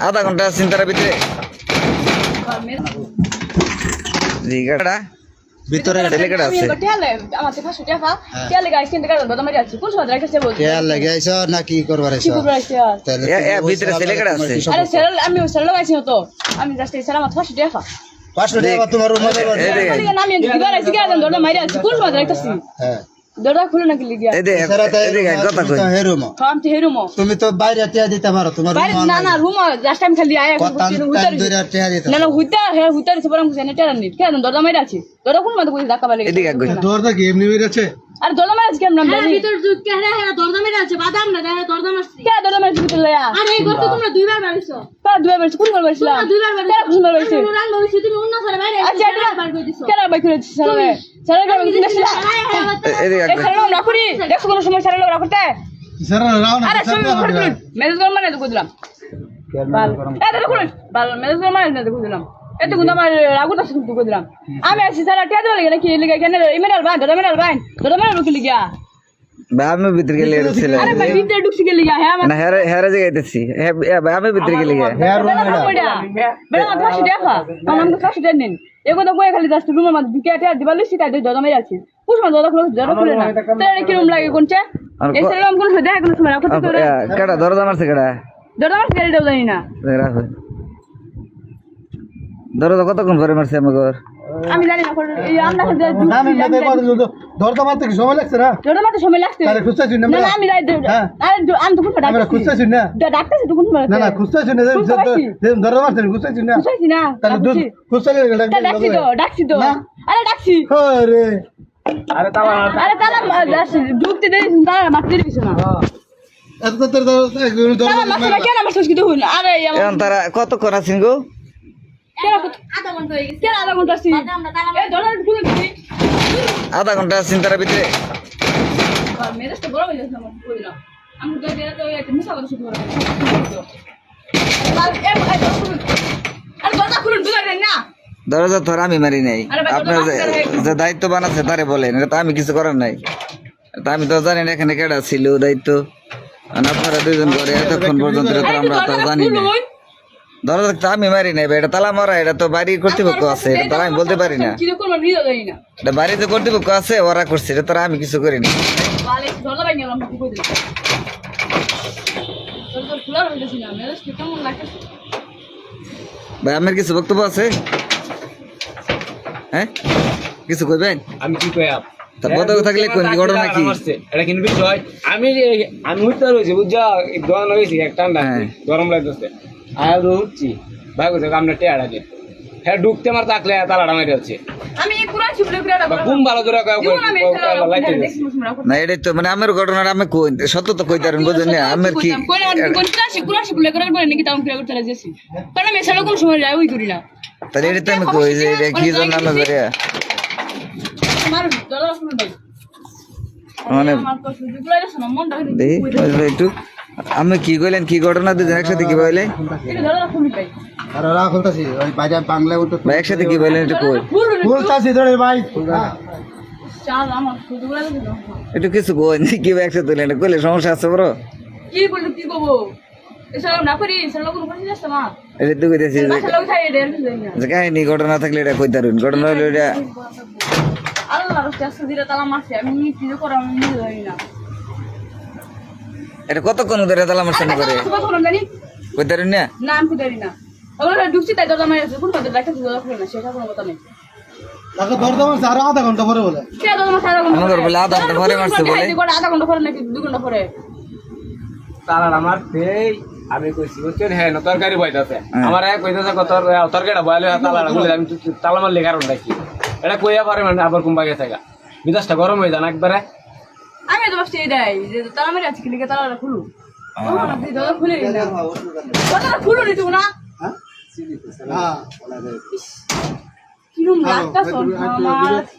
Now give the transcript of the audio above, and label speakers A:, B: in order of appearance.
A: আধা ঘণ্টা আসছি
B: চিন্তার ভিতরে। আছে।
A: আছে। আমি তো। জাস্ট সেরা পাঁচশো টাকা
C: তোমার রুমে দেবো
A: মারি আছে কোন
C: হ্যাঁ।
A: দরজা খুলে নাকি লিগিয়া
B: এই দেখ
C: এছাড়া তো
B: এই দেখ কথা কই।
C: হে রুম
A: কাম তো হেরুমো
C: তুমি তো বাইরে টিয়া দিতে পারো তোমার
A: বাইরে
C: রুম
A: না না রুম জাস্ট আমি খালি আয়া
C: কথা টাইম ধরে টিয়া দিতে
A: না না হুইতা হে হুইতা রিসে পরাম কুছে নেটা নি কেন দরজা মারি আছে দরজা কোন মত কইছে ধাক্কা বালে
B: এদিকে আগ
C: দরজা কি এমনি
A: আরে মারি আছে
D: হ্যাঁ ভিতর কে হ্যাঁ হ্যাঁ বাদাম না হ্যাঁ মারছি।
A: কে ভিতরে লয়া?
D: আর এই ঘর তোমরা দুইবার বাড়িছো।
A: তা দুই বার কোন বার বসলা
D: দুইবার
A: কেন কোন বার বসে
D: তুমি অন্য সারে বাইরে
A: আচ্ছা এটা
D: বার দিছো।
A: আমি আছি স্যার টিয়া দিলে লাগে কি লিগে কেন ইমেল বাই দরজা মেল বাই দরজা মেল রুকি লিগা
B: আমি ভিতরে গেলে ছিল
A: আরে ভাই ভিতরে ঢুকছি কে লিগা হ্যাঁ
B: না হেরে হেরে জায়গাইতেছি আমি ভিতরে গেলে
C: হ্যাঁ রুম
A: আমার দেখা আমার দেন এগো তো কয়ে খালি জাস্ট রুমের মধ্যে ঢুকে টিয়া দিবার লইছি তাই দরজা মেরে আছি দরজা খুলে দরজা খুলে না তাহলে কি রুম লাগে কোনটা এই সেরকম কোন দেখা কোন সময় রাখতে করে
B: কেডা দরজা মারছে কেডা
A: দরজা মারছি জানি না
B: দরজা কতক্ষণ পরে মারছে আমাকে
A: আমি জানি না আমরা
C: দরজা মারতে কি সময় লাগছে না?
A: দরজা মারতে সময় লাগছে।
C: তাহলে খুঁজতেছি না
A: না না আমি যাই
C: হ্যাঁ।
A: আরে আমি তো কোন
C: আমরা খুঁজতেছি না
A: ডাক্তার তো কোন
C: না না খুঁজতেছি না
A: খুঁজতে
C: মারতে খুঁজতেছি না
A: না।
C: তাহলে দুধ খুঁজতে
A: ডাকছি তো ডাকছি তো। আরে ডাকছি।
C: আরে
A: আরে তারা ঢুকতে দেরি তারা মারতে দিছ না
C: এত তো তোর
A: আরে কত-
D: হয়ে
A: আধা
B: ঘণ্টা চিন্তার ভিতরে।
A: দরজা
B: আর আমি মারি নাই। আপনার যে- যে দায়িত্ব বানাচ্ছে তারে বলেন এটা তো আমি কিছু করার নাই। তা আমি তো জানি না এখানে কেডা ছিল দায়িত্ব। আপনারা দুজন করে এতক্ষণ পর্যন্ত তো আমরা তো জানি না। দরজা তো আমি মারি ভাই, এটা তালা মারা এটা তো বাড়ির কর্তৃপক্ষ আছে এটা তো আমি বলতে পারি না। এটা বাড়িতে কর্তৃপক্ষ আছে ওরা করছে এটা তো আমি কিছু করি না
A: ভাই না
B: আমার কিছু বক্তব্য আছে? হ্যাঁ? কিছু কইবেন?
E: আমি কি কই
B: তা বদক থাকলে কোন কি ঘটনা কি?
E: এটা কিন্তু বিষয়। আমি আমি রয়েছি বুঝছ? দোকান হয়েছি এক
B: হ্যাঁ।
E: গরম লাগতেছে। আর উঠছি। ভাই বুঝছ আমরা টেয়ারা দিয়ে হ্যাঁ ঢুকতে আমার থাকলে তালাটা মারি
A: না
B: এটাই তো মানে আমার ঘটনাটা আমি সত্য তো কই তারেন বুঝেন আমার কি তাহলে এটা তো আমি কই যে এটা কি জন্য আমি করে মানে একটু আমি কি কইলেন? কি ঘটনা দুজন একসাথে কি বলে
A: এটা দরজা খুলে পাই
C: আরে রা খুলতাছি ওই বাইরে বাংলা উঠতে
B: ভাই একসাথে কি বলেন একটু কই।
C: ধরে ভাই।
B: একটু কিছু কই কি একসাথে তুলেন কইলে সমস্যা আছে বড়
A: কি বললি কি কবো?
B: কাহিনী ঘটনা থাকলে এটা কই তারুন ঘটনা হলো এটা
A: আল্লাহ রাস্তে আস্তে ধীরে তালা মারছে আমি কিছু করে আমি না।
B: এটা কতক্ষণ ধরে তালা আমার সামনে করে না।
A: না আমি না। ওগুলো ঢুকছি তাই দরজা মারি আছে। কোন কথা দেখা দরজা খুলে না সেটা কোনো কথা নেই।
C: তাকে দরজা মারছে আরও আধা ঘণ্টা পরে বলে।
A: কে দরজা মারছে আধা ঘণ্টা
B: আমাদের বলে আধা ঘণ্টা পরে মারছে বলে।
A: আধা ঘণ্টা পরে নাকি দু ঘণ্টা পরে?
E: তালাটা মারতেই আমি কইছি বুঝছেন? হ্যাঁ না তরকারি বইতাছে।
B: হ্যাঁ।
E: আমার এক কইতাছে কত তরকারিটা বয়ালে তালাটা খুলে আমি তালা মারলে কারণটা কি এটা কইয়া পারে মানে আবার কুম্বা গেছে গা বিদাসটা গরম হয়ে যান একবারে।
A: আমি তো ভাবছি এটাই যে তালা মেরে আছে কিলিকে তারা খুলু দরজা খুলে দরজা খুলু নি তুমি না।
C: হ্যাঁ?
A: কিরম লাগতা আমার